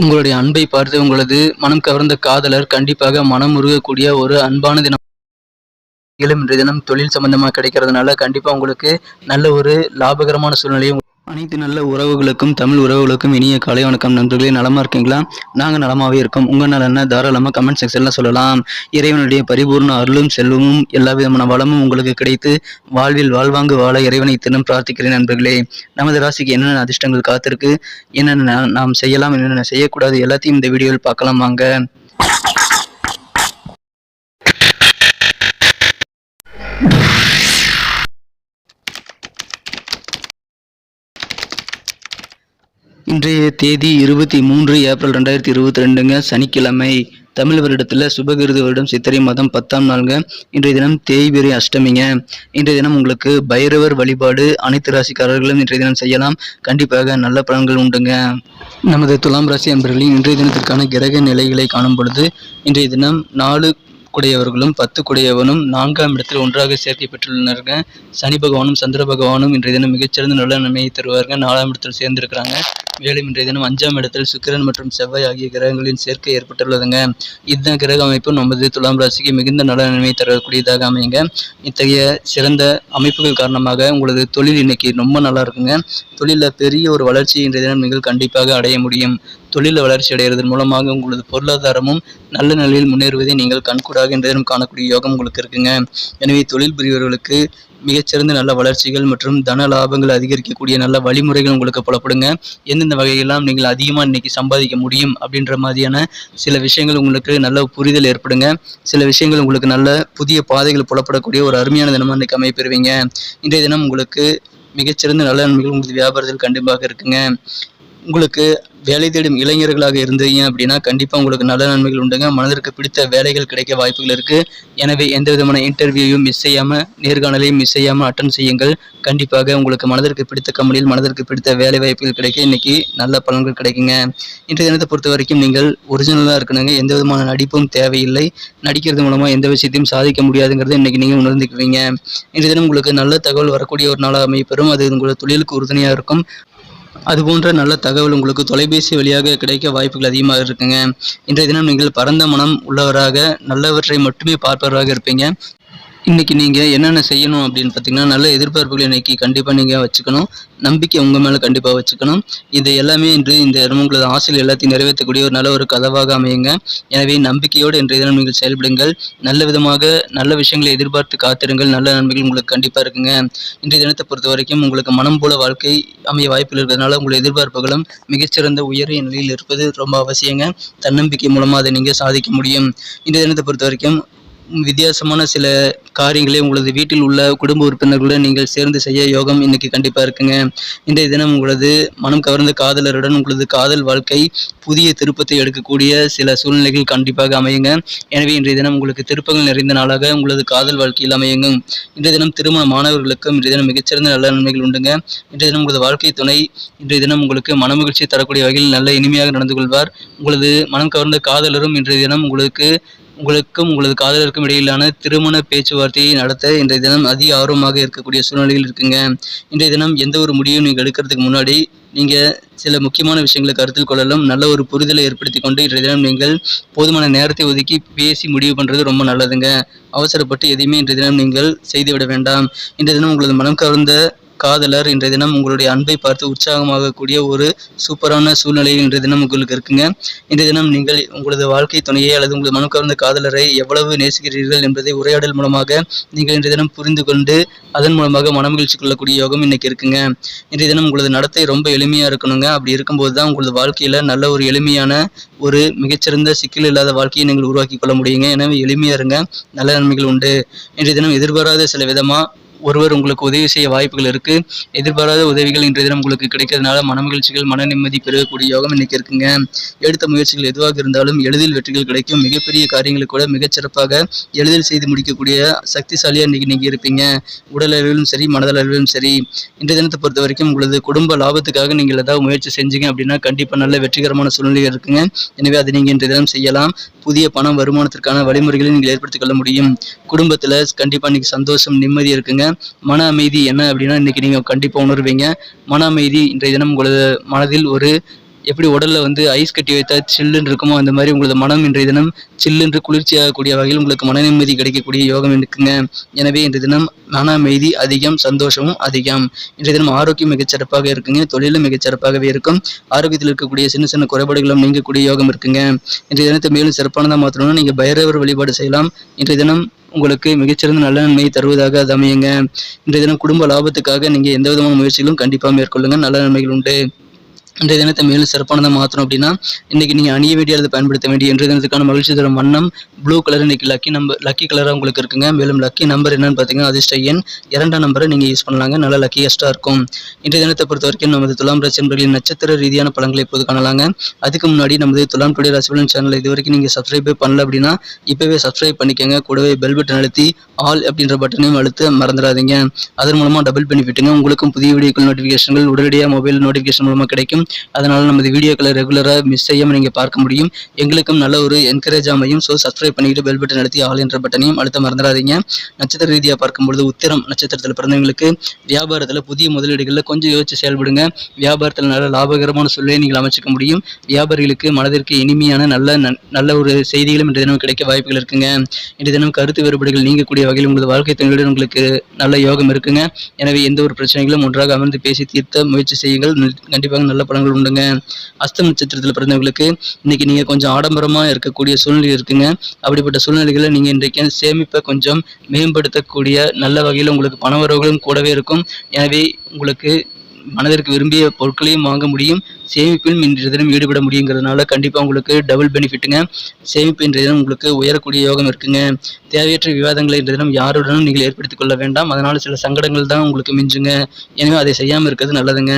உங்களுடைய அன்பை பார்த்து உங்களது மனம் கவர்ந்த காதலர் கண்டிப்பாக மனம் உருகக்கூடிய ஒரு அன்பான தினம் மேலும் இன்றைய தினம் தொழில் சம்பந்தமாக கிடைக்கிறதுனால கண்டிப்பாக உங்களுக்கு நல்ல ஒரு லாபகரமான சூழ்நிலையும் அனைத்து நல்ல உறவுகளுக்கும் தமிழ் உறவுகளுக்கும் இனிய காலை வணக்கம் நண்பர்களே. நலமாக இருக்கீங்களா? நாங்கள் நலமாகவே இருக்கோம். உங்கள் நலன தாராளமாக கமெண்ட் செக்ஷனில் சொல்லலாம். இறைவனுடைய பரிபூர்ண அருளும் செல்வமும் எல்லா விதமான வளமும் உங்களுக்கு கிடைத்து வாழ்வில் வாழ்வாங்கு வாழ இறைவனை தினம் பிரார்த்திக்கிறேன் நண்பர்களே. நமது ராசிக்கு என்னென்ன அதிர்ஷ்டங்கள் காத்திருக்கு? என்னென்ன நாம் செய்யலாம் என்னென்ன செய்யக்கூடாது? எல்லாத்தையும் இந்த வீடியோவில் பார்க்கலாம் வாங்க. இன்றைய தேதி இருபத்தி மூன்று ஏப்ரல் ரெண்டாயிரத்தி இருபத்தி ரெண்டுங்க. சனிக்கிழமை தமிழ் வருடத்தில் சுபகிருது வருடம் சித்திரை மாதம் பத்தாம் நாளுங்க. இன்றைய தினம் தேய்பிரை அஷ்டமிங்க. இன்றைய தினம் உங்களுக்கு பைரவர் வழிபாடு அனைத்து ராசிக்காரர்களும் இன்றைய தினம் செய்யலாம். கண்டிப்பாக நல்ல பலன்கள் உண்டுங்க. நமது துலாம் ராசி அன்பர்களின் இன்றைய தினத்திற்கான கிரக நிலைகளை காணும் பொழுது இன்றைய தினம் நாலு குடையவர்களும் பத்து குடையவனும் நான்காம் இடத்தில் ஒன்றாக சேர்க்கை பெற்றுள்ளனர்கள் சனி பகவானும் சந்திர பகவானும் இன்றைய தினம் மிகச்சிறந்த நல்ல நன்மையை தருவார்கள் நாலாம் இடத்தில் சேர்ந்திருக்கிறாங்க. மேலும் இன்றைய தினம் அஞ்சாம் இடத்தில் சுக்கிரன் மற்றும் செவ்வாய் ஆகிய கிரகங்களின் சேர்க்கை ஏற்பட்டுள்ளதுங்க. இந்த கிரக அமைப்பு. நமது துலாம் ராசிக்கு மிகுந்த நல்ல நன்மை தரக்கூடியதாக அமையுங்க. இத்தகைய சிறந்த அமைப்புகள் காரணமாக உங்களது தொழில் இன்னைக்கு ரொம்ப நல்லா இருக்குங்க. தொழிலில் பெரிய ஒரு வளர்ச்சி இன்றைய தினம் நீங்கள் கண்டிப்பாக அடைய முடியும். தொழிலில் வளர்ச்சி அடைகிறதன் மூலமாக உங்களது பொருளாதாரமும் நல்ல நிலையில் முன்னேறுவதை நீங்கள் கண்கூடாக இன்றைய தினம் காணக்கூடிய யோகம் உங்களுக்கு இருக்குங்க. எனவே தொழில் புரிவர்களுக்கு மிகச்சிறந்த நல்ல வளர்ச்சிகள் மற்றும் தன லாபங்கள் அதிகரிக்கக்கூடிய நல்ல வழிமுறைகள் உங்களுக்கு புலப்படுங்க. எந்தெந்த வகையெல்லாம் நீங்கள் அதிகமாக இன்னைக்கு சம்பாதிக்க முடியும் அப்படின்ற மாதிரியான சில விஷயங்கள் உங்களுக்கு நல்ல புரிதல் ஏற்படுங்க. சில விஷயங்கள் உங்களுக்கு நல்ல புதிய பாதைகள் புலப்படக்கூடிய ஒரு அருமையான தினமாக இன்னைக்கு அமைப்பெறுவீங்க இன்றைய தினம் உங்களுக்கு மிகச்சிறந்த நல்ல நன்மைகள் உங்களுக்கு வியாபாரத்தில் கண்டிப்பாக இருக்குங்க. உங்களுக்கு வேலை தேடும் இளைஞர்களாக இருந்தீங்க அப்படின்னா கண்டிப்பாக உங்களுக்கு நல்ல நன்மைகள் உண்டுங்க. மனதிற்கு பிடித்த வேலைகள் கிடைக்க வாய்ப்புகள் இருக்குது எனவே எந்த விதமான இன்டர்வியூயும் மிஸ் செய்யாமல் நேர்காணலையும் மிஸ் செய்யாமல் அட்டன் செய்யுங்கள். கண்டிப்பாக உங்களுக்கு மனதிற்கு பிடித்த கம்பெனியில் மனதிற்கு பிடித்த வேலை வாய்ப்புகள் கிடைக்க இன்னைக்கு நல்ல பலன்கள் கிடைக்குங்க. இன்றைய தினத்தை பொறுத்த வரைக்கும் நீங்கள் ஒரிஜினலாக இருக்கணுங்க. எந்த விதமான நடிப்பும் தேவையில்லை. நடிக்கிறது மூலமாக எந்த விஷயத்தையும் சாதிக்க முடியாதுங்கிறத இன்றைக்கி நீங்கள் உணர்ந்துக்குவீங்க. இன்றைய தினம் உங்களுக்கு நல்ல தகவல் வரக்கூடிய ஒரு நாளாக அமைப்பெறும் அது உங்களோட தொழிலுக்கு உறுதுணையாக இருக்கும். அது போன்ற நல்ல தகவல் உங்களுக்கு தொலைபேசி வழியாக கிடைக்க வாய்ப்புகள் அதிகமாக இருக்குங்க. இன்றைய தினம் நீங்கள் பரந்த மனம் உள்ளவராக நல்லவற்றை மட்டுமே பார்ப்பவராக இருப்பீங்க. இன்றைக்கி நீங்கள் என்னென்ன செய்யணும் அப்படின்னு பார்த்தீங்கன்னா நல்ல எதிர்பார்ப்புகளை இன்றைக்கி கண்டிப்பாக நீங்கள் வச்சுக்கணும். நம்பிக்கை உங்கள் மேலே கண்டிப்பாக வச்சுக்கணும். இது எல்லாமே இன்று இந்த உங்களது ஆசையில் எல்லாத்தையும் நிறைவேற்றக்கூடிய ஒரு நல்ல ஒரு கதவாக அமையுங்க. எனவே நம்பிக்கையோடு இன்றைய தினம் நீங்கள் செயல்படுங்கள். நல்ல விதமாக நல்ல விஷயங்களை எதிர்பார்த்து காத்திருங்கள். நல்ல நன்மைகள் உங்களுக்கு கண்டிப்பாக இருக்குங்க. இன்றைய தினத்தை பொறுத்த வரைக்கும் உங்களுக்கு மனம் போல வாழ்க்கை அமைய வாய்ப்பில் இருக்கிறதுனால உங்கள் எதிர்பார்ப்புகளும் மிகச்சிறந்த உயரிய நிலையில் இருப்பது ரொம்ப அவசியங்க. தன்னம்பிக்கை மூலமாக அதை நீங்கள் சாதிக்க முடியும். இன்றைய தினத்தை பொறுத்த வரைக்கும் வித்தியாசமான சில காரியங்களை உங்களது வீட்டில் உள்ள குடும்ப உறுப்பினர்களுடன் நீங்கள் சேர்ந்து செய்ய யோகம் இன்னைக்கு கண்டிப்பாக இருக்குங்க. இன்றைய தினம் உங்களது மனம் கவர்ந்த காதலருடன் உங்களது காதல் வாழ்க்கை புதிய திருப்பத்தை எடுக்கக்கூடிய சில சூழ்நிலைகள் கண்டிப்பாக அமையுங்க. எனவே இன்றைய தினம் உங்களுக்கு திருப்பங்கள் நிறைந்த நாளாக உங்களது காதல் வாழ்க்கையில் அமையுங்க. இன்றைய தினம் திருமண மாணவர்களுக்கும் இன்றைய தினம் மிகச்சிறந்த நல்ல நன்மைகள் உண்டுங்க. இன்றைய தினம் உங்களது வாழ்க்கை துணை இன்றைய தினம் உங்களுக்கு மனமகிழ்ச்சி தரக்கூடிய வகையில் நல்ல இனிமையாக நடந்து கொள்வார். உங்களது மனம் கவர்ந்த காதலரும் இன்றைய தினம் உங்களுக்கு உங்களுக்கும் உங்களது காதலருக்கும் இடையிலான திருமண பேச்சுவார்த்தையை நடத்த இன்றைய தினம் அதிக ஆர்வமாக இருக்கக்கூடிய சூழ்நிலையில் இருக்குங்க. இன்றைய தினம் எந்த ஒரு முடிவும் நீங்கள் எடுக்கிறதுக்கு முன்னாடி நீங்கள் சில முக்கியமான விஷயங்களை கருத்தில் கொள்ளலும். நல்ல ஒரு புரிதலை ஏற்படுத்தி கொண்டு இன்றைய தினம் நீங்கள் போதுமான நேரத்தை ஒதுக்கி பேசி முடிவு பண்ணுறது ரொம்ப நல்லதுங்க. அவசரப்பட்டு எதையுமே இன்றைய தினம் நீங்கள் செய்துவிட வேண்டாம். இன்றைய தினம் உங்களது மனம் கவர்ந்த காதலர் இன்றைய தினம் உங்களுடைய அன்பை பார்த்து உற்சாகமாகக்கூடிய ஒரு சூப்பரான சூழ்நிலை இன்றைய தினம் உங்களுக்கு இருக்குங்க. இன்றைய தினம் நீங்கள் உங்களது வாழ்க்கை துணையை அல்லது உங்களது மனம் கவர்ந்த காதலரை எவ்வளவு நேசிக்கிறீர்கள் என்பதை உரையாடல் மூலமாக நீங்கள் இன்றைய தினம் புரிந்து கொண்டு அதன் மூலமாக மனமகிழ்ச்சி கொள்ளக்கூடிய யோகம் இன்னைக்கு இருக்குங்க. இன்றைய தினம் உங்களது நடத்தை ரொம்ப எளிமையாக இருக்கணுங்க. அப்படி இருக்கும்போது தான் உங்களது வாழ்க்கையில் நல்ல ஒரு எளிமையான ஒரு மிகச்சிறந்த சிக்கல் இல்லாத வாழ்க்கையை நீங்கள் உருவாக்கி கொள்ள முடியுங்க. எனவே எளிமையாக இருங்க. நல்ல நன்மைகள் உண்டு. இன்றைய தினம் எதிர்பாராத சில விதமாக ஒருவர் உங்களுக்கு உதவி செய்ய வாய்ப்புகள் இருக்கு. எதிர்பாராத உதவிகள் இன்றைய தினம் உங்களுக்கு கிடைக்கிறதுனால மனமகிழ்ச்சிகள் மன நிம்மதி பெறக்கூடிய யோகம் இன்னைக்கு இருக்குங்க. எடுத்த முயற்சிகள் எதுவாக இருந்தாலும் எளிதில் வெற்றிகள் கிடைக்கும். மிகப்பெரிய காரியங்களை கூட மிகச்சிறப்பாக எளிதில் செய்து முடிக்கக்கூடிய சக்திசாலியாக இன்னைக்கு நீங்க இருப்பீங்க. உடல் அளவிலும் சரி மனதளவிலும் சரி. இன்றைய தினத்தை பொறுத்த வரைக்கும் உங்களது குடும்ப லாபத்துக்காக நீங்கள் ஏதாவது முயற்சி செஞ்சீங்க அப்படின்னா கண்டிப்பா நல்ல வெற்றிகரமான சூழ்நிலை இருக்குங்க. எனவே அதை நீங்கள் இன்றைய தினம் செய்யலாம். புதிய பணம் வருமானத்திற்கான வழிமுறைகளை நீங்கள் ஏற்படுத்திக் கொள்ள முடியும். குடும்பத்தில் கண்டிப்பாக இன்னைக்கு சந்தோஷம் நிம்மதி இருக்குங்க. மன அமைதி என்ன அப்படின்னா இன்னைக்கு நீங்க கண்டிப்பா உணர்வீங்க. மன அமைதி இன்றைய தினம் உங்களது மனதில் ஒரு எப்படி உடலில் வந்து ஐஸ் கட்டி வைத்தா சில்லுன்னு இருக்குமோ அந்த மாதிரி உங்களது மனம் இன்றைய தினம் சில்லுன்று குளிர்ச்சியாகக்கூடிய வகையில் உங்களுக்கு மன நிம்மதி கிடைக்கக்கூடிய யோகம் இருக்குங்க. எனவே இன்றைய தினம் மன அமைதி அதிகம் சந்தோஷமும் அதிகம். இன்றைய தினம் ஆரோக்கியம் மிகச்சிறப்பாக இருக்குங்க தொழிலும் மிகச்சிறப்பாகவே இருக்கும். ஆரோக்கியத்தில் இருக்கக்கூடிய சின்ன சின்ன குறைபாடுகளும் நீங்கக்கூடிய யோகம் இருக்குங்க. இன்றைய தினத்தை மேலும் சிறப்பானதாக மாற்றணும்னா நீங்கள் பைரவர் வழிபாடு செய்யலாம். இன்றைய தினம் உங்களுக்கு மிகச்சிறந்த நல்ல நன்மையை தருவதாக அது அமையுங்க. இன்றைய தினம் குடும்ப லாபத்துக்காக நீங்கள் எந்த விதமான முயற்சிகளும் கண்டிப்பாக மேற்கொள்ளுங்க. நல்ல நன்மைகள் உண்டு. இன்றைய தினத்தை மேலும் சிறப்பானதாக மாற்றணும் அப்படின்னா இன்றைக்கி நீங்கள் அணிய வேண்டிய அதை பயன்படுத்த வேண்டிய இன்றைய தினத்துக்கான மகிழ்ச்சி தரும் வண்ணம் ப்ளூ கலர் இன்னைக்கு லக்கி நம்பர் லக்கி கலராக உங்களுக்கு இருக்குங்க. மேலும் லக்கி நம்பர் என்னன்னு பார்த்தீங்கன்னா அதிர்ஷ்ட எண் இரண்டாம் நம்பரை நீங்கள் யூஸ் பண்ணலாங்க. நல்ல லக்கியஸ்ட்டாக இருக்கும். இன்றைய தினத்தை பொறுத்த வரைக்கும் நமது துலாம் ராசி என்பர்களின் நட்சத்திர ரீதியான பலன்களை இப்போது காணலாங்க. அதுக்கு முன்னாடி நமது துலாம் டுடே ராசிபலன் சேனல் இது வரைக்கும் நீங்கள் சப்ஸ்கிரைபே பண்ணல அப்படின்னா இப்போவே சப்ஸ்கிரைப் பண்ணிக்கோங்க. கூடவே பெல் பட்டன் அழுத்தி ஆல் அப்படின்ற பட்டனையும் அழுத்த மறந்துடாதீங்க. அதன் மூலமாக டபுள் பெனிஃபிட்டுங்க உங்களுக்கும் புதிய வீடியோக்கள் நோட்டிஃபிகேஷன்கள் உடனடியாக மொபைல் நோட்டிஃபிகேஷன் மூலமாக கிடைக்கும். அதனால் நமது வீடியோக்களை ரெகுலராக மிஸ் செய்யாமல் நீங்கள் பார்க்க முடியும். எங்களுக்கும் நல்ல ஒரு என்கரேஜ் அமையும். ஸோ சப்ஸ்கிரைப் பண்ணிக்கிட்டு பெல் பட்டன் அழுத்தி ஆல் என்ற பட்டனையும் அழுத்த மறந்துடாதீங்க. நட்சத்திர ரீதியாக பார்க்கும்பொழுது உத்திரம் நட்சத்திரத்தில் பிறந்தவங்களுக்கு வியாபாரத்தில் புதிய முதலீடுகளில் கொஞ்சம் யோசிச்சு செயல்படுங்க. வியாபாரத்தில் நல்ல லாபகரமான சூழ்நிலையை நீங்கள் அமைச்சிக்க முடியும். வியாபாரிகளுக்கு மனதிற்கு இனிமையான நல்ல நல்ல ஒரு செய்திகளும் இன்றைய தினம் கிடைக்க வாய்ப்புகள் இருக்குங்க. இன்றைய தினம் கருத்து வேறுபாடுகள் நீங்கக்கூடிய வகையில் உங்களது வாழ்க்கை துணையுடன் உங்களுக்கு நல்ல யோகம் இருக்குங்க. எனவே எந்த ஒரு பிரச்சனைகளும் ஒன்றாக அமர்ந்து பேசி தீர்த்த முயற்சி செய்யுங்கள். கண்டிப்பாக நல்ல பலன்கள் உண்டுங்க. அஸ்தம் நட்சத்திரத்தில் பிறந்தவங்களுக்கு இன்னைக்கு நீங்கள் கொஞ்சம் ஆடம்பரமாக இருக்கக்கூடிய சூழ்நிலை இருக்குங்க. அப்படிப்பட்ட சூழ்நிலைகளை நீங்கள் இன்றைக்கு சேமிப்பை கொஞ்சம் மேம்படுத்தக்கூடிய நல்ல வகையில் உங்களுக்கு பணவரவுகளும் கூடவே இருக்கும். எனவே உங்களுக்கு மனதிற்கு விரும்பிய பொருட்களையும் வாங்க முடியும். சேமிப்பிலும் இன்றைய தினம் ஈடுபட முடியுங்கிறதுனால கண்டிப்பாக உங்களுக்கு டபுள் பெனிஃபிட்டுங்க சேமிப்பு இன்றைய தினம் உங்களுக்கு உயரக்கூடிய யோகம் இருக்குங்க. தேவையற்ற விவாதங்களை இன்றைய தினம் யாருடனும் நீங்கள் ஏற்படுத்திக் கொள்ள வேண்டாம். அதனால் சில சங்கடங்கள் தான் உங்களுக்கு மிஞ்சுங்க. எனவே அதை செய்யாமல் இருக்கிறது நல்லதுங்க.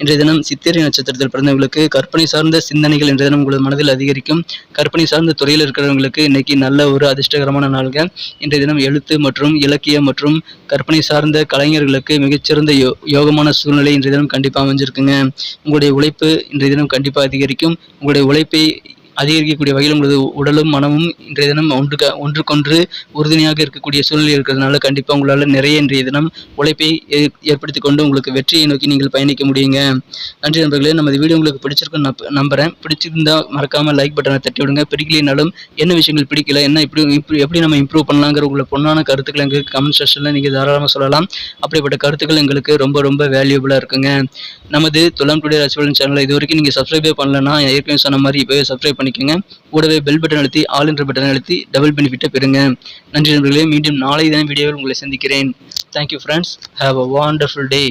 இன்றைய தினம் சித்திரை நட்சத்திரத்தில் பிறந்தவங்களுக்கு கற்பனை சார்ந்த சிந்தனைகள் இன்றைய தினம் உங்களது மனதில் அதிகரிக்கும். கற்பனை சார்ந்த துறையில் இருக்கிறவங்களுக்கு இன்னைக்கு நல்ல ஒரு அதிர்ஷ்டகரமான நாள்கள் இன்றைய தினம் எழுத்து மற்றும் இலக்கியம் மற்றும் கற்பனை சார்ந்த கலைஞர்களுக்கு மிகச்சிறந்த யோ யோகமான சூழ்நிலை இன்றைய தினம் கண்டிப்பாக அமைஞ்சிருக்குங்க. உங்களுடைய உழைப்பு இன்றைய தினம் கண்டிப்பாக அதிகரிக்கும். உங்களுடைய உழைப்பை அதிகரிக்கக்கூடிய வகையில் உங்களது உடலும் மனமும் இன்றைய தினம் ஒன்றுக்க ஒன்றுக்கொன்று உறுதுணையாக இருக்கக்கூடிய சூழ்நிலை இருக்கிறதுனால கண்டிப்பாக உங்களால் நிறைய இன்றைய தினம் உழைப்பை ஏ- ஏற்படுத்தி கொண்டு உங்களுக்கு வெற்றியை நோக்கி நீங்கள் பயணிக்க முடியுங்க. நன்றி நண்பர்களே நமது வீடியோ உங்களுக்கு பிடிச்சிருக்குன்னு நம்ப- நம்புகிறேன் பிடிச்சிருந்தா மறக்காமல் லைக் பட்டனை தட்டி விடுங்க. பிடிக்கலைனாலும் என்ன விஷயங்கள் பிடிக்கல என்ன இப்படி இப்படி எப்படி நம்ம இம்ப்ரூவ் பண்ணலாங்கிற உங்களை பொண்ணான கருத்துக்களை எங்களுக்கு கமெண்ட் செக்ஷனில் நீங்கள் தாராளமாக சொல்லலாம். அப்படிப்பட்ட கருத்துக்கள் எங்களுக்கு ரொம்ப ரொம்ப வேல்யூபிளாக இருக்குங்க. நமது துலாம் டுடே ராசிபலன் சேனலை இது வரைக்கும் நீங்கள் சப்ஸ்கிரைபே பண்ணலன்னா ஏற்கனவே சொன்ன மாதிரி இப்போவே சப்ஸ்கிரைப் பண்ணிக்கோங்க. கூடவே பெல் பட்டன் அழுத்தி ஆல் என்ற பட்டன் அழுத்தி டபுள் பெனிஃபிட்டை பெறுங்க. நன்றி நண்பர்களே மீண்டும் நாளை தான் வீடியோவில் உங்களை சந்திக்கிறேன். Thank you friends have a wonderful day